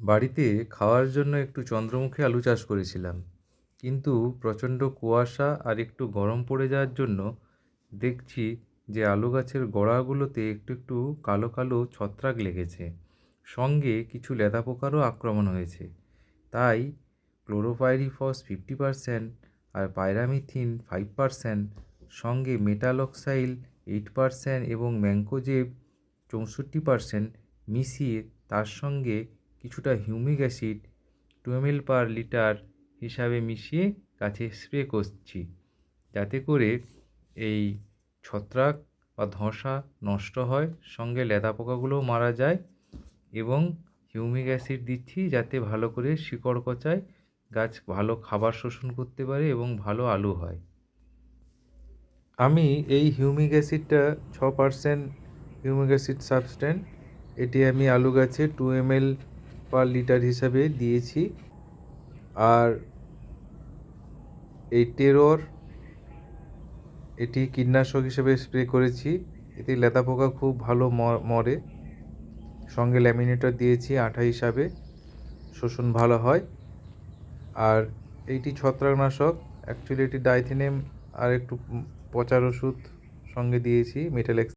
বাড়িতে খাওয়ার জন্য একটু চন্দ্রমুখী আলু চাষ করেছিলাম। কিন্তু প্রচণ্ড কুয়াশা আর একটু গরম পড়ে যাওয়ার জন্য দেখছি যে আলু গাছের গোড়াগুলোতে একটু একটু কালো কালো ছত্রাক লেগেছে। সঙ্গে কিছু লেদা পোকারও আক্রমণ হয়েছে। তাই ক্লোরোপাইরিফস ফিফটি পারসেন্ট আর পাইরামিথিন ফাইভ পারসেন্ট, সঙ্গে মেটালক্সাইল এইট পারসেন্ট এবং ম্যানকোজেব চৌষট্টি পারসেন্ট মিশিয়ে তার সঙ্গে কিছুটা humic acid two ML per litre হিসাবে মিশিয়ে গাছে স্প্রে করছি। যাতে করে এই ছত্রাক বা ধসা নষ্ট হয়, সঙ্গে লেদা পোকাগুলোও মারা যায় এবং হিউমিক অ্যাসিড দিচ্ছি যাতে ভালো করে শিকড় কচায় গাছ ভালো খাবার শোষণ করতে পারে এবং ভালো আলু হয়। আমি এই হিউমিক অ্যাসিডটা ছ পার্সেন্ট হিউমিক অ্যাসিড সাবস্ট্যান্ট, এটি আমি আলু গাছে টু এমএল পার লিটার হিসাবে দিয়েছি। আর এই টেরর, এটি কীটনাশক হিসেবে স্প্রে করেছি। এতে লেদা পোকা খুব ভালো মরে। সঙ্গে ল্যামিনেটর দিয়েছি আঠা হিসাবে। শোষণ ভালো হয়। আর এইটি ছত্রাকনাশক, অ্যাকচুয়ালি এটি ডাইথেনেম আর একটু পচার ওষুধ সঙ্গে দিয়েছি, মেটালেক্স